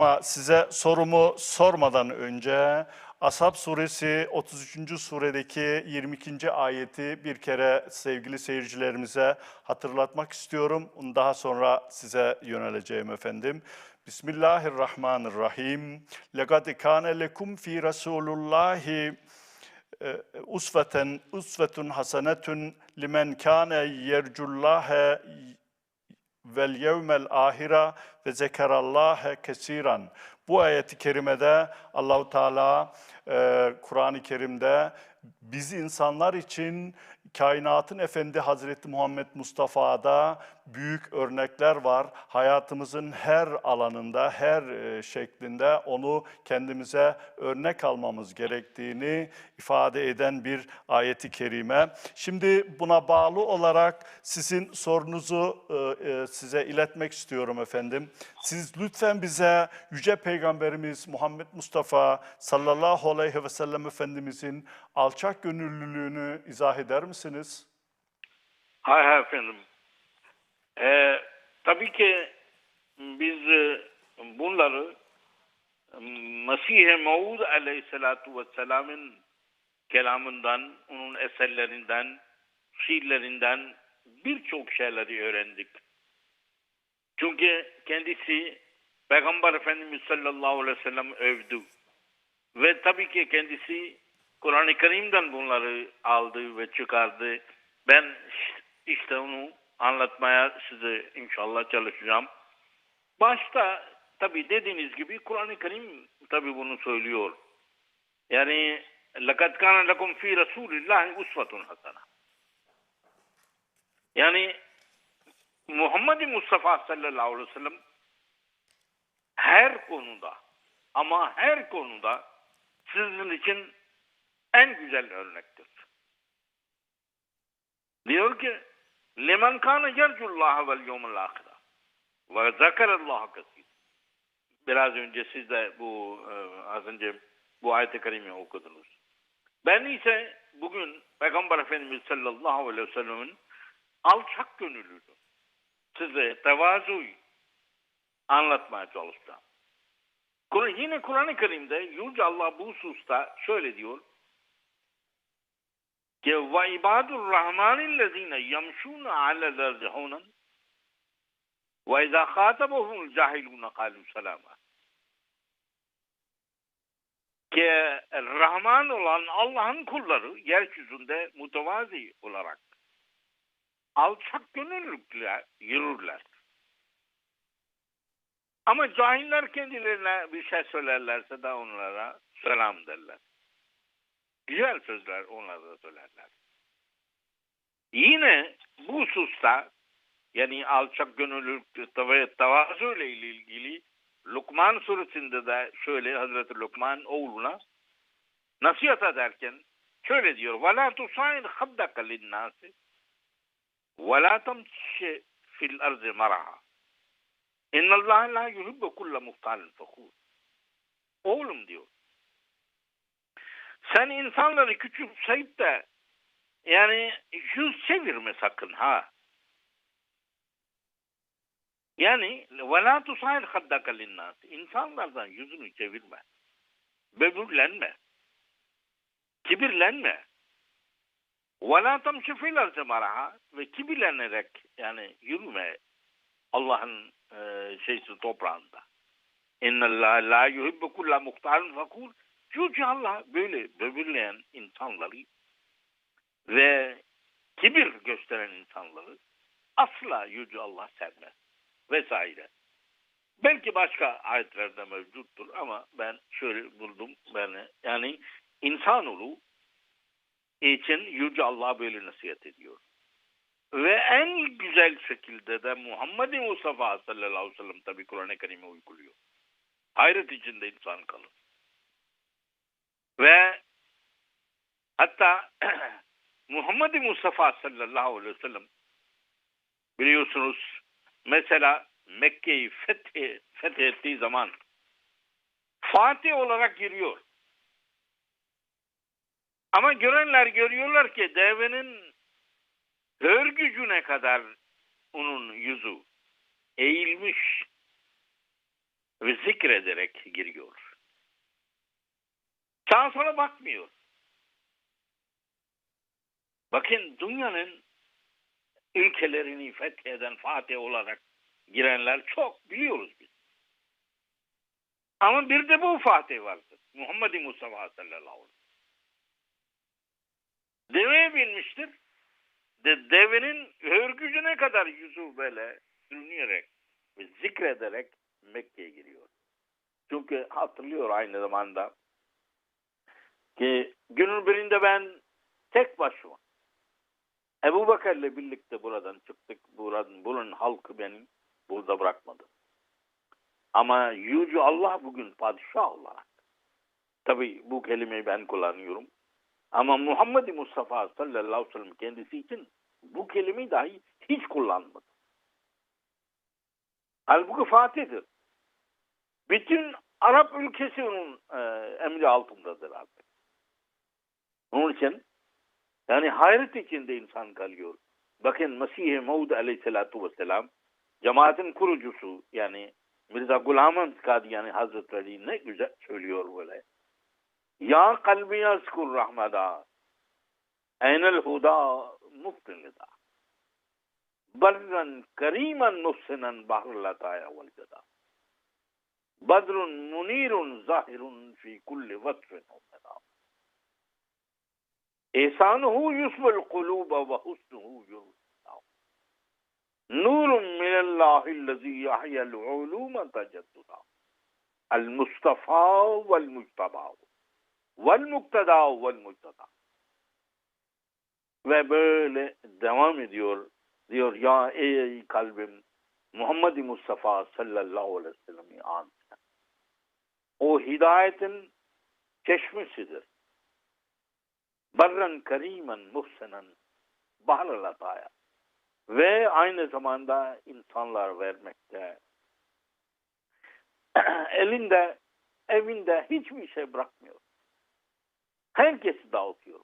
Ama size sorumu sormadan önce Asap suresi 33. suredeki 22. ayeti bir kere sevgili seyircilerimize hatırlatmak istiyorum. Daha sonra size yöneleceğim efendim. Bismillahirrahmanirrahim. Lekad kana lekum fi Rasulullahi e, usveten usvetun hasenetun limen kana yercullaha vel yevmel ahira ve zekerallâhe kesiran. Bu ayeti kerimede Allahu Teala e, Kur'an-ı Kerim'de biz insanlar için kainatın efendi Hazreti Muhammed Mustafa'da büyük örnekler var. Hayatımızın her alanında, her e, şeklinde onu kendimize örnek almamız gerektiğini ifade eden bir ayeti kerime. Şimdi buna bağlı olarak sizin sorunuzu e, e, size iletmek istiyorum efendim. Siz lütfen bize Yüce Peygamberimiz Muhammed Mustafa sallallahu aleyhi ve sellem Efendimizin alçak gönüllülüğünü izah eder misiniz? Hay hay efendim. Ee, tabii ki biz e, bunları e, Mesih-i Maud aleyhissalatu vesselamın kelamından, onun eserlerinden, şiirlerinden birçok şeyleri öğrendik. Çünkü kendisi Peygamber Efendimiz sallallahu aleyhi ve sellem övdü. Ve tabii ki kendisi Kur'an-ı Kerim'den bunları aldı ve çıkardı. Ben işte onu anlatmaya size inşallah çalışacağım. Başta tabii dediğiniz gibi Kur'an-ı Kerim tabii bunu söylüyor. Yani لَقَدْ كَانَ لَكُمْ ف۪ي رَسُولِ اللّٰهِ اُسْوَةٌ حَسَنًا Yani Muhammed Mustafa sallallahu aleyhi ve sellem her konuda ama her konuda sizin için en güzel örnektir. Diyor ki لِمَنْ كَانَ يَرْجُ اللّٰهَ وَالْيَوْمَ الْآخِرَةِ وَذَكَرَ اللّٰهَ كَثِيرًا Biraz önce siz de bu e, az önce bu ayet-i kerime okudunuz. Ben ise bugün Peygamber Efendimiz sallallahu aleyhi ve sellem'in alçak gönüllülüğü, size tevazuyu anlatmaya çalışacağım. Kur- Yine Kur'an-ı Kerim'de Yüce Allah bu hususta şöyle diyor. Ki ve ibadur rahmanillezine yamşûne alel zehûnen ve izâ khâtabahumul cahilûne kâlû selâmâ. Ki Rahman olan Allah'ın kulları yeryüzünde mütevazi olarak alçak gönüllükle yürürler. Ama cahiller kendilerine bir şey söylerlerse de onlara selam derler. Güzel sözler onlara da söylerler. Yine bu hususta yani alçak gönüllülük ve tavazu ile ilgili Lokman suresinde de şöyle Hazreti Lokman oğluna nasihat ederken şöyle diyor وَلَا تُصَعِنْ خَبَّكَ لِلنَّاسِ وَلَا تَمْشِ فِي الْأَرْضِ مَرَحًا İnna Allah la yuhibbu kulle muhtalin fakhur. Oğlum diyor. sen insanları küçümseyip de yani yüz çevirme sakın ha. Yani la tusahir haddaka linnas. İnsanlardan yüzünü çevirme. Böbürlenme. Kibirlenme. Tamşi fil ardı maraha ve kibirlenerek yani yürüme Allah'ın e, şeysi toprağında. İnna Allah la yuhibbu kulla muhtalin fakur. Yüce Allah böyle böbürleyen insanları ve kibir gösteren insanları asla Yüce Allah sevmez. Vesaire. Belki başka ayetlerde mevcuttur ama ben şöyle buldum. Yani, yani insanoğlu için Yüce Allah böyle nasihat ediyor. Ve en güzel şekilde de Muhammed Mustafa sallallahu aleyhi ve sellem tabi Kur'an-ı Kerim'i uyguluyor. Hayret içinde insan kalır. Ve hatta Muhammed Mustafa sallallahu aleyhi ve sellem biliyorsunuz mesela Mekke'yi fethi, fethettiği zaman Fatih olarak giriyor. Ama görenler görüyorlar ki devenin hör gücüne kadar onun yüzü eğilmiş. ve zikrederek giriyor. Sağa sola bakmıyor. Bakın dünyanın ülkelerini fetheden Fatih olarak girenler çok biliyoruz biz. Ama bir de bu Fatih vardır. Muhammed Mustafa sallallahu aleyhi. Deveye binmiştir. De, devenin hörgücüne kadar yüzü böyle sürünüyerek ve zikrederek Mekke'ye giriyor. Çünkü hatırlıyor aynı zamanda günün birinde ben tek başıma Ebu Bekir'le birlikte buradan çıktık. Buradan, bunun halkı beni burada bırakmadı. Ama Yüce Allah bugün padişah olarak. Tabi bu kelimeyi ben kullanıyorum. Ama Muhammed Mustafa sallallahu aleyhi ve sellem kendisi için bu kelimeyi dahi hiç kullanmadı. Halbuki Fatih'dir. Bütün Arap ülkesi onun e, emri altındadır artık. Onun için yani hayret içinde insan kalıyor. Bakın Mesih-i Maud aleyhissalatu vesselam cemaatin kurucusu yani Mirza Gulam Ahmad Kadiyani Hazretleri ne güzel söylüyor böyle. Ya kalbi yazkur rahmada eynel huda muftinida barran kariman muhsinen bahrlataya vel gada badrun munirun zahirun fi kulli vatfin umeda İhsanuhu yusbul kuluba ve husnuhu yurda nurun minallahillezî yahyel ulûme tecedduda el Mustafa vel Mustafa vel muktada vel muktada ve böyle devam ediyor diyor ya ey kalbim Muhammed Mustafa sallallahu aleyhi ve sellem'i an o hidayetin çeşmesidir barran karimen muhsenen bahralataya ve aynı zamanda insanlar vermekte. Elinde evinde hiçbir şey bırakmıyor. Herkesi dağıtıyor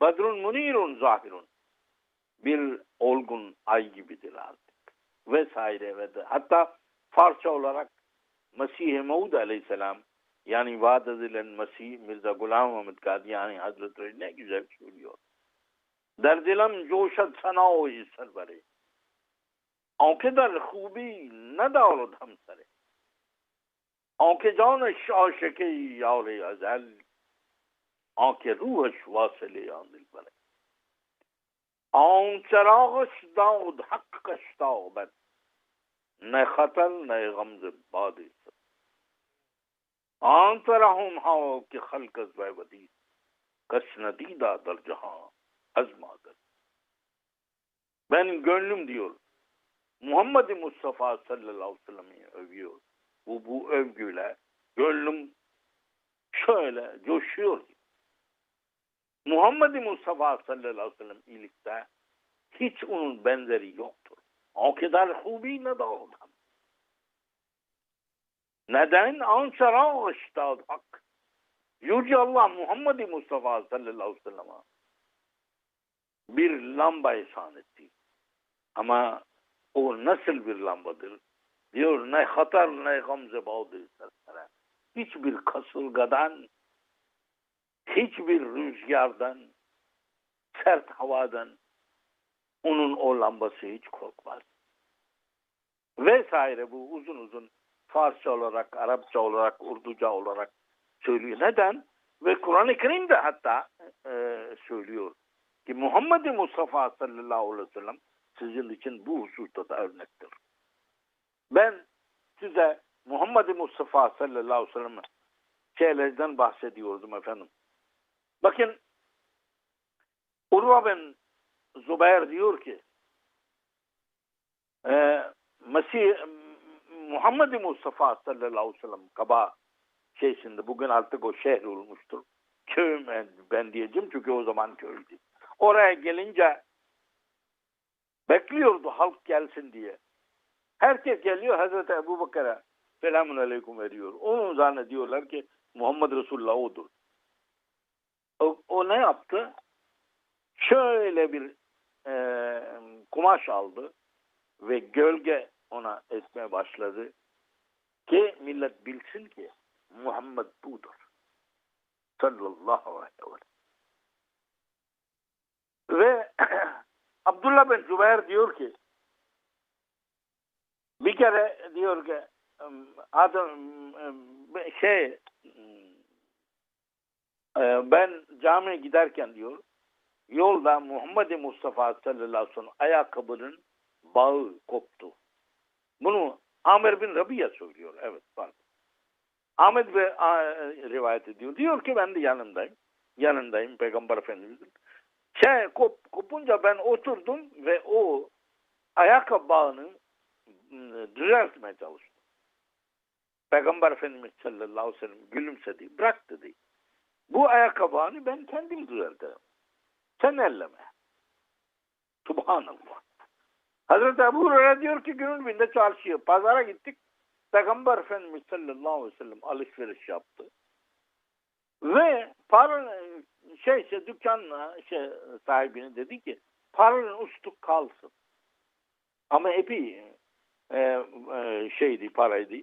badrun munirun zahirun. Bir olgun ay gibidir artık. Vesaire ve de. Hatta parça olarak Mesih-i Maud aleyhisselam یعنی واد ذلن مسیح مرزا غلام احمد قادیانی یعنی حضرت رجنے کی زیب شوری ہو در دلم جوشت سنا ہوئی سر برے آنکھ در خوبی ندارد دھم سرے آنکھ جان شاشکی یار ازل آنکھ روحش واصلی آن دل برے آن چراغش داود حق کشتا بر نه خطر نه غمز بادی. آنترهم هاو که خلق از بای ودید Kış nedida dal cihan azmadır. Benim gönlüm diyor. Muhammed Mustafa sallallahu aleyhi ve sellem'i övüyor. Bu, bu övgüyle gönlüm şöyle coşuyor. Muhammed Mustafa sallallahu aleyhi ve sellem iyilikte hiç onun benzeri yoktur. O kadar hubi ne da. Neden? Ansara iştad hak. Yüce Allah Muhammed Mustafa sallallahu aleyhi ve sellem'e bir lamba ihsan etti. Ama o nasıl bir lambadır? Diyor ne hatar ne gamze bağdır sersere. Hiçbir kasılgadan, hiçbir rüzgardan, sert havadan onun o lambası hiç korkmaz. Vesaire bu uzun uzun Farsça olarak, Arapça olarak, Urduca olarak söylüyor. Neden? Ve Kur'an-ı Kerim de hatta e, söylüyor ki Muhammed Mustafa sallallahu aleyhi ve sellem sizin için bu hususta da örnektir. Ben size Muhammed Mustafa sallallahu aleyhi ve sellem şeylerden bahsediyordum efendim. Bakın Urva bin Zubair diyor ki e, Mesih Muhammed Mustafa sallallahu aleyhi ve sellem Kaba şeysinde bugün artık o şehir olmuştur. Köyüm ben, ben diyeceğim çünkü o zaman köydü. Oraya gelince bekliyordu halk gelsin diye. Herkes geliyor Hazreti Ebu Bakır'a selamun aleyküm veriyor. Onu zannediyorlar ki Muhammed Resulullah odur. O, o ne yaptı? Şöyle bir e, kumaş aldı ve gölge ona esmeye başladı. Ki millet bilsin ki Muhammed budur. Sallallahu aleyhi ve. Ve Abdullah bin Zübeyir diyor ki bir kere diyor ki adam şey e, ben camiye giderken diyor yolda Muhammed Mustafa sallallahu aleyhi ve sellem ayakkabının bağı koptu. Bunu Amer bin Rabia söylüyor. Evet pardon. Ahmet ve rivayet ediyor. Diyor ki ben de yanındayım. Yanındayım Peygamber Efendimiz'in. Şey kop, kopunca ben oturdum ve o ayakkabı bağını ıı, düzeltmeye çalıştım. Peygamber Efendimiz sallallahu aleyhi ve sellem gülümsedi. Bırak dedi. Bu ayakkabı ben kendim düzeltirim. Sen elleme. Subhanallah. Hazreti Ebu Hureyre diyor ki günün birinde çarşıya, pazara gittik. Peygamber Efendimiz sallallahu aleyhi ve sellem alışveriş yaptı. Ve para şey şey dükkanla şey sahibine dedi ki paranın ustu kalsın. Ama epey e, e, şeydi paraydı.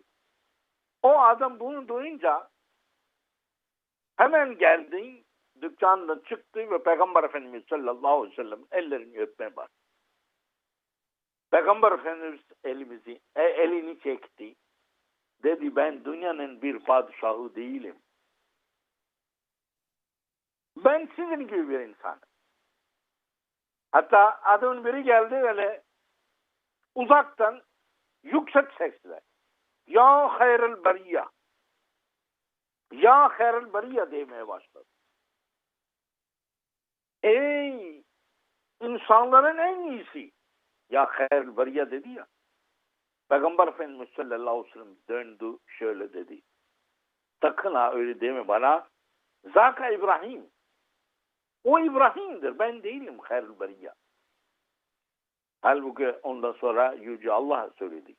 O adam bunu duyunca hemen geldi dükkandan çıktı ve Peygamber Efendimiz sallallahu aleyhi ve sellem ellerini öpmeye başladı. Peygamber Efendimiz elimizi, e, elini çekti. Dedi ben dünyanın bir padişahı değilim. Ben sizin gibi bir insanım. Hatta adamın biri geldi öyle uzaktan yüksek sesle Ya hayrel bariya Ya hayrel bariya demeye başladı. Ey insanların en iyisi ya hayrel bariya dedi ya. Peygamber Efendimiz sallallahu aleyhi ve sellem döndü şöyle dedi. Sakın ha öyle deme bana. Zaka İbrahim. O İbrahim'dir. Ben değilim hayrül beriya. Halbuki ondan sonra Yüce Allah söyledi.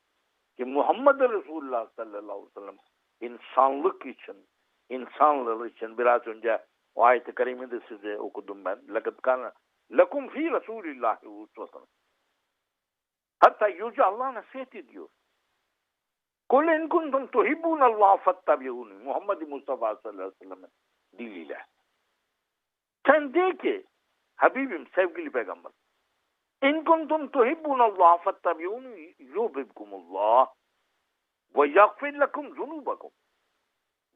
Ki Muhammed Resulullah sallallahu aleyhi ve sellem insanlık için, insanlığı için biraz önce o ayet-i kerime de size okudum ben. لَقَدْ كَانَ لَكُمْ ف۪ي رَسُولِ اللّٰهِ اُسْوَةً Hatta Yüce Allah nasihat ediyor. Kul in kuntum tuhibbun Allah fattabi'uni. Muhammed Mustafa sallallahu aleyhi ve sellem diliyle. Sen de ki Habibim sevgili peygamber. İn kuntum tuhibbun Allah fattabi'uni yubibkumullah ve yagfir lekum zunubakum.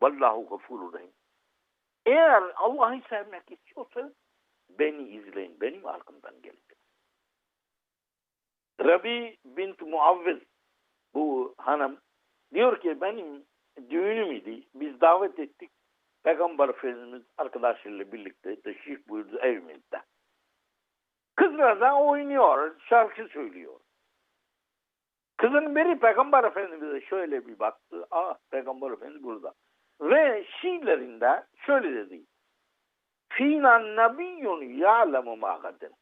Vallahu gafurur rahim. Eğer Allah'ı sevmek istiyorsanız beni izleyin. Benim arkamdan gelin. Rabi bint Muavviz bu hanım diyor ki benim düğünüm idi. Biz davet ettik. Peygamber Efendimiz arkadaşlarıyla birlikte teşrif buyurdu evimizde. Kızlar da oynuyor, şarkı söylüyor. Kızın biri Peygamber Efendimiz'e şöyle bir baktı. Ah Peygamber Efendimiz burada. Ve şiirlerinde şöyle dedi. Fînâ nebiyyun ya'lemu mâ gadin.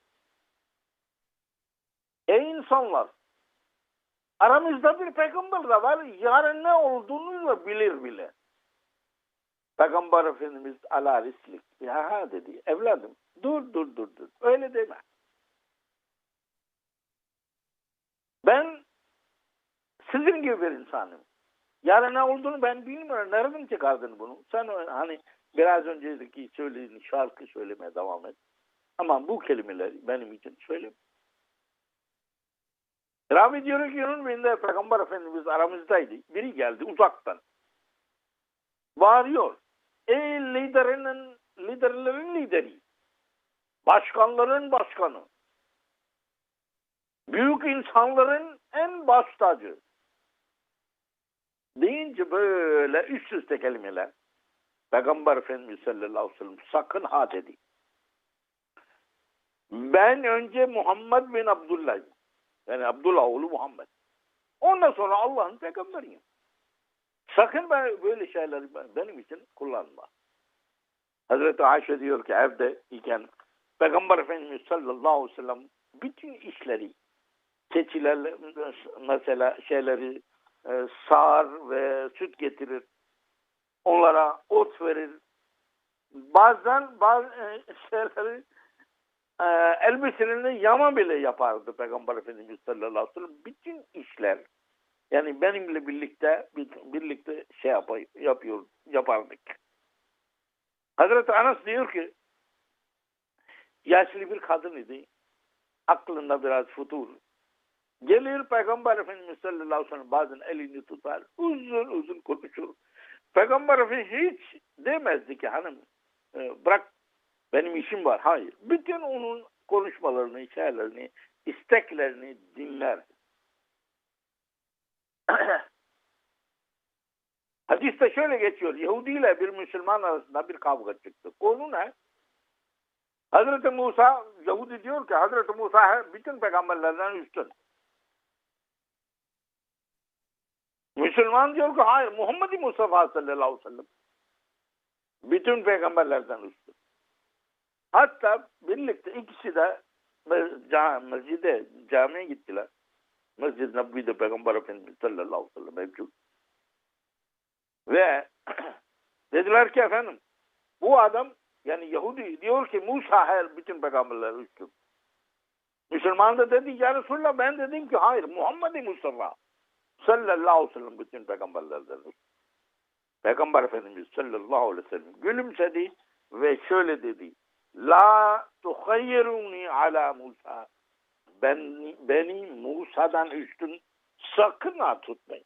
Ey insanlar! Aramızda bir peygamber de var. Yarın ne olduğunu da bilir bile. Peygamber Efendimiz ala. Ya ha dedi. Evladım dur dur dur dur. Öyle deme. Ben sizin gibi bir insanım. Yarın ne olduğunu ben bilmiyorum. Nereden çıkardın bunu? Sen hani biraz önceki söylediğin şarkı söylemeye devam et. Ama bu kelimeleri benim için söyleme. Ravi diyor ki Yunus birinde Peygamber Efendimiz aramızdaydı. Biri geldi uzaktan. Bağırıyor. Ey liderinin, liderlerin lideri. Başkanların başkanı. Büyük insanların en baş tacı. Deyince böyle üst üste kelimeler. Peygamber Efendimiz sallallahu aleyhi ve sellem sakın ha dedi. Ben önce Muhammed bin Abdullah'ım. Yani Abdullah oğlu Muhammed. Ondan sonra Allah'ın peygamberiyim. Sakın ben böyle şeyleri benim için kullanma. Hazreti Ayşe diyor ki evde iken Peygamber Efendimiz sallallahu aleyhi ve sellem bütün işleri keçilerle mesela şeyleri e, sağar ve süt getirir. Onlara ot verir. Bazen bazı e, şeyleri e, elbiselerini yama bile yapardı Peygamber Efendimiz sallallahu aleyhi ve sellem. Bütün işler Yani benimle birlikte bir- birlikte şey yapay, yapıyor, yapardık. Hazreti Anas diyor ki yaşlı bir kadın idi. Aklında biraz futur. Gelir Peygamber Efendimiz sallallahu aleyhi ve sellem bazen elini tutar. Uzun uzun konuşur. Peygamber Efendimiz hiç demezdi ki hanım e, bırak benim işim var. Hayır. Bütün onun konuşmalarını, şeylerini, isteklerini dinler. Hadiste şöyle geçiyor. Yahudi ile bir Müslüman arasında bir kavga çıktı. Konu ne? Hazreti Musa, Yahudi diyor ki Hazreti Musa bütün peygamberlerden üstün. Müslüman diyor ki hayır Muhammed Mustafa sallallahu aleyhi ve sellem bütün peygamberlerden üstün. Hatta birlikte ikisi de mescide, camiye gittiler. Mescid-i Nebi'de Peygamber Efendimiz sallallahu aleyhi ve sellem mevcut. Ve dediler ki efendim bu adam yani Yahudi diyor ki Musa her bütün peygamberler üstün. Müslüman da dedi ya Resulallah ben dedim ki hayır Muhammed Mustafa sallallahu aleyhi ve sellem bütün peygamberlerden üstün. Peygamber Efendimiz sallallahu aleyhi ve sellem gülümsedi ve şöyle dedi. La tuhayyiruni ala Musa. Ben, beni Musa'dan üstün sakın ha tutmayın.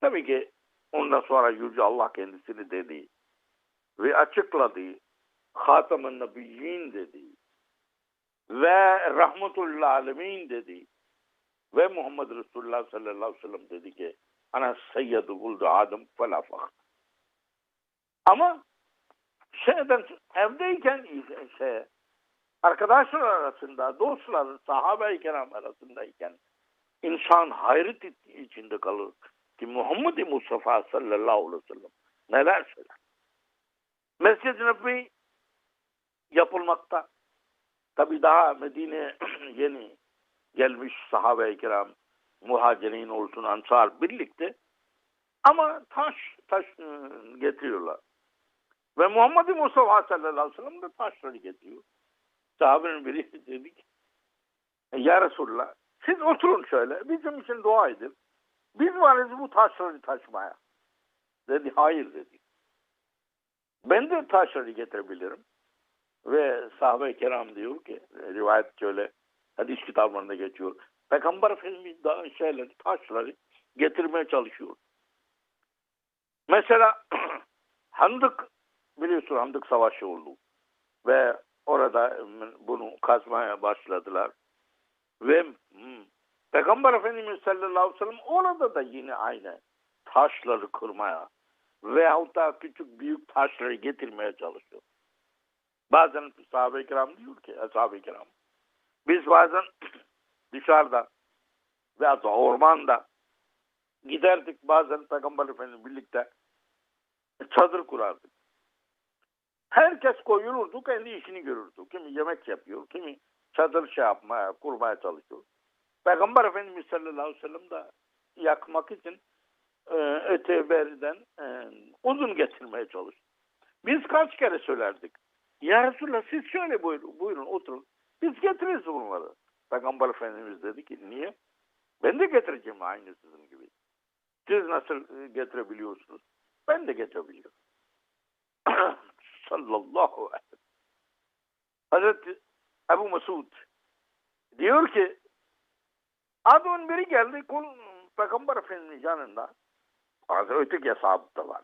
Tabii ki ondan sonra Yüce Allah kendisini dedi ve açıkladı. Hatamın Nebiyyin dedi. Ve Rahmetullahi Alemin dedi. Ve Muhammed Resulullah sallallahu aleyhi ve sellem dedi ki ana seyyedu kuldu Adem fe Ama şeyden evdeyken şey, arkadaşlar arasında, dostlar, sahabe-i kiram arasındayken insan hayret içinde kalır ki Muhammed Mustafa sallallahu aleyhi ve sellem neler söyler. Mescid-i Nebi yapılmakta. Tabi daha Medine yeni gelmiş sahabe-i kiram, muhacirin olsun, ansar birlikte ama taş taş ıı, getiriyorlar. Ve Muhammed Mustafa sallallahu aleyhi ve sellem de taşları getiriyor. Sahabenin biri dedi ki Ya Resulallah siz oturun şöyle bizim için dua edin. Biz varız bu taşları taşımaya. Dedi hayır dedi. Ben de taşları getirebilirim. Ve sahabe-i kiram diyor ki rivayet şöyle hadis kitaplarında geçiyor. Peygamber Efendimiz daha şeyleri, taşları getirmeye çalışıyor. Mesela Handık biliyorsun Handık Savaşı oldu. Ve orada bunu kazmaya başladılar. Ve hmm, Peygamber Efendimiz sallallahu aleyhi ve sellem orada da yine aynı taşları kırmaya veyahut da küçük büyük taşları getirmeye çalışıyor. Bazen sahabe-i kiram diyor ki, sahabe-i kiram, biz bazen dışarıda veya da ormanda giderdik bazen Peygamber Efendimiz birlikte çadır kurardık. Herkes koyulurdu, kendi işini görürdü. Kimi yemek yapıyor, kimi çadır şey yapmaya, kurmaya çalışıyor. Peygamber Efendimiz sallallahu aleyhi ve sellem de yakmak için e, öteberiden e, uzun getirmeye çalıştı. Biz kaç kere söylerdik. Ya Resulallah siz şöyle buyurun, buyurun oturun. Biz getiririz bunları. Peygamber Efendimiz dedi ki niye? Ben de getireceğim aynı sizin gibi. Siz nasıl e, getirebiliyorsunuz? Ben de getirebiliyorum. Sallallahu aleyhi ve sellem. Hazreti Ebu Mesud diyor ki adamın biri geldi kul Peygamber Efendimiz'in yanında. Bazı öteki hesabı da var.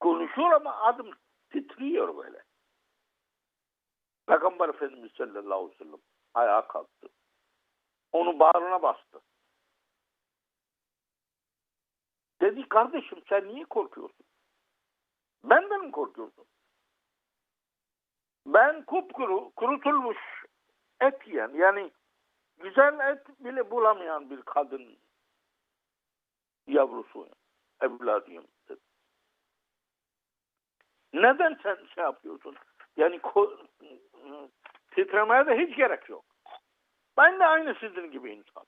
Konuşuyor ama adım titriyor böyle. Peygamber Efendimiz sallallahu aleyhi ve sellem ayağa kalktı. Onu bağrına bastı. Dedi kardeşim sen niye korkuyorsun? Benden mi korkuyorsun? Ben kupkuru, kurutulmuş et yiyen yani güzel et bile bulamayan bir kadın yavrusuyum, evladıyım. Neden sen şey yapıyorsun? Yani titremeye de hiç gerek yok. Ben de aynı sizin gibi insan.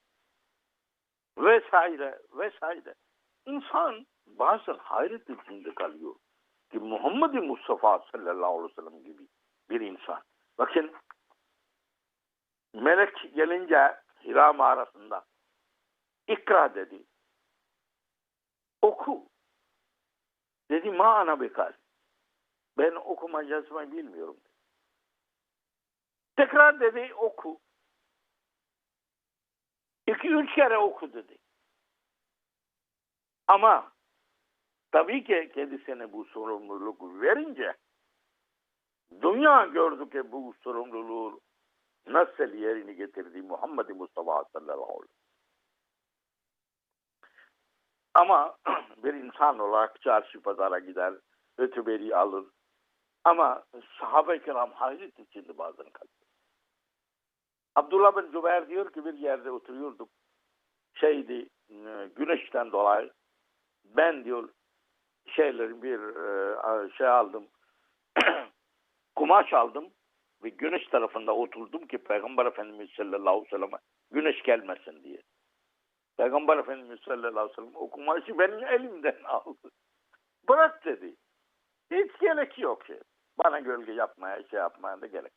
Vesaire, vesaire. İnsan bazen hayret içinde kalıyor. Ki Muhammed Mustafa sallallahu aleyhi ve sellem gibi bir insan. Bakın melek gelince Hira mağarasında İkra dedi. Oku. Dedi ma ana bekar. Ben okuma yazmayı bilmiyorum. Dedi. Tekrar dedi oku. İki üç kere oku dedi. Ama tabii ki kendisine bu sorumluluk verince dünya gördü ki bu sorumluluğu nasıl yerini getirdi Muhammed Mustafa sallallahu aleyhi. Ama bir insan olarak çarşı pazara gider, ötüberi alır. Ama sahabe-i kiram hayret içinde bazen kalır. Abdullah bin Zübeyir diyor ki bir yerde oturuyorduk. Şeydi, e, güneşten dolayı ben diyor şeyleri bir e, şey aldım. kumaş aldım ve güneş tarafında oturdum ki Peygamber Efendimiz sallallahu aleyhi ve sellem güneş gelmesin diye. Peygamber Efendimiz sallallahu aleyhi ve sellem o kumaşı benim elimden aldı. Bırak dedi. Hiç gerek yok ki. Bana gölge yapmaya, şey yapmaya da gerek.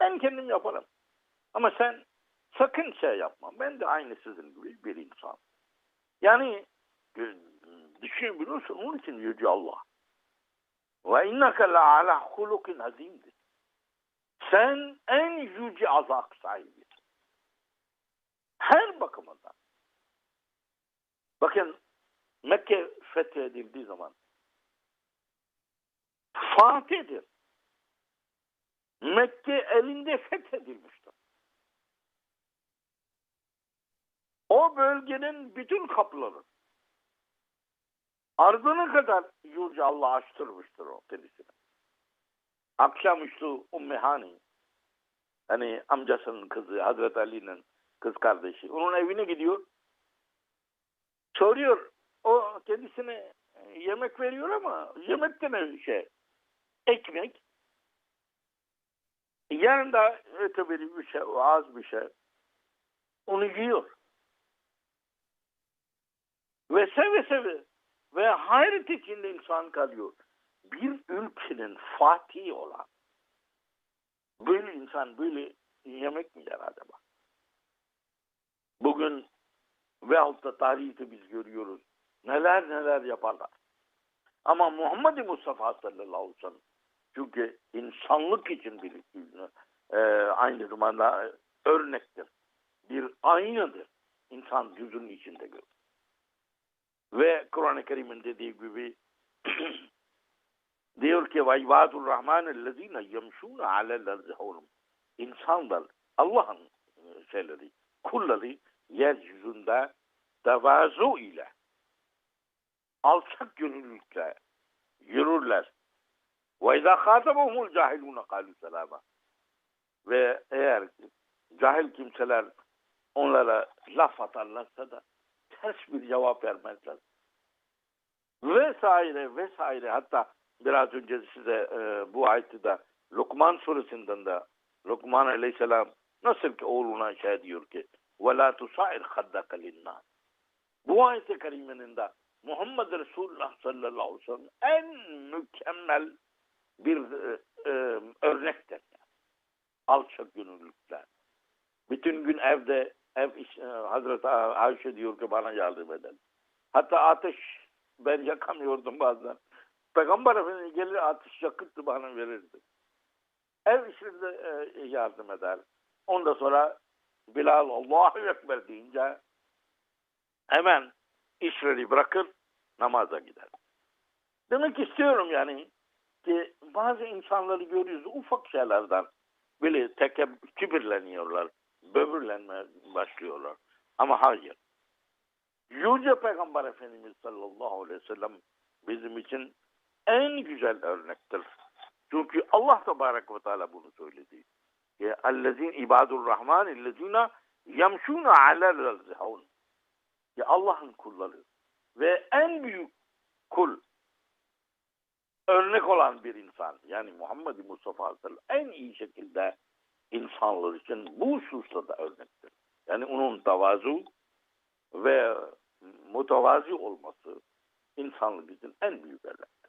Ben kendim yaparım. Ama sen sakın şey yapma. Ben de aynı sizin gibi bir insan. Yani e, düşünebiliyorsun. Onun için Yüce Allah. Ve inneke la ala hulukin azimdir. Sen en yüce azak sahibisin. Her bakımından. Bakın Mekke fethedildiği zaman Fatih'dir. Mekke elinde fethedilmiştir. O bölgenin bütün kapıları ardına kadar Yüce Allah açtırmıştır o kendisine. Akşamüstü Ummi Hani hani amcasının kızı Hazreti Ali'nin kız kardeşi onun evine gidiyor. Soruyor o kendisine yemek veriyor ama yemek de ne şey? Ekmek. Yanında öteberi bir şey az bir şey. Onu yiyor. Ve seve seve ve hayret içinde insan kalıyor. Bir ülkenin fatihi olan böyle insan böyle yemek mi yer acaba? Bugün veyahut da tarihte biz görüyoruz. Neler neler yaparlar. Ama Muhammed Mustafa sallallahu aleyhi ve sellem çünkü insanlık için bir e, aynı zamanda örnektir. Bir aynadır. İnsan yüzünün içinde görür. Ve Kur'an-ı Kerim'in dediği gibi diyor ki ve ibadur rahman ellezine yemşûne alel erzehûnum insanlar Allah'ın şeyleri kulları yeryüzünde tevazu ile alçak gönüllülükle yürürler. Ve izâ khâtabahumul cahilûne kâlû selâma. Ve eğer cahil kimseler onlara laf atarlarsa da ters bir cevap vermezler. Vesaire vesaire hatta biraz önce size e, bu ayeti de Lokman suresinden de Lokman aleyhisselam nasıl ki oğluna şey diyor ki وَلَا تُسَعِرْ خَدَّكَ لِلنَّاسِ Bu ayet-i kerimenin de Muhammed Resulullah sallallahu aleyhi ve sellem en mükemmel bir e, e, örnektir. Alçak gönüllülükler. Bütün gün evde iş, e, Hazreti Ayşe diyor ki bana yardım edin. Hatta ateş ben yakamıyordum bazen. Peygamber Efendimiz gelir ateş yakıttı bana verirdi. Ev işinde e, yardım eder. Ondan sonra Bilal Allahu Ekber deyince hemen işleri bırakır namaza gider. Demek istiyorum yani ki bazı insanları görüyoruz ufak şeylerden böyle teke kibirleniyorlar, böbürlenmeye başlıyorlar. Ama hayır. Yüce Peygamber Efendimiz sallallahu aleyhi ve sellem bizim için en güzel örnektir. Çünkü Allah Tebarek ve Teala bunu söyledi. اَلَّذ۪ينَ اِبَادُ الرَّحْمَانِ اِلَّذ۪ينَ يَمْشُونَ عَلَى الرَّزِهَوْنَ Ya Allah'ın kulları ve en büyük kul örnek olan bir insan yani Muhammed Mustafa Aleyhisselam en iyi şekilde insanlar için bu hususta da örnektir. Yani onun tavazu ve mutavazi olması insanlık için en büyük örnek.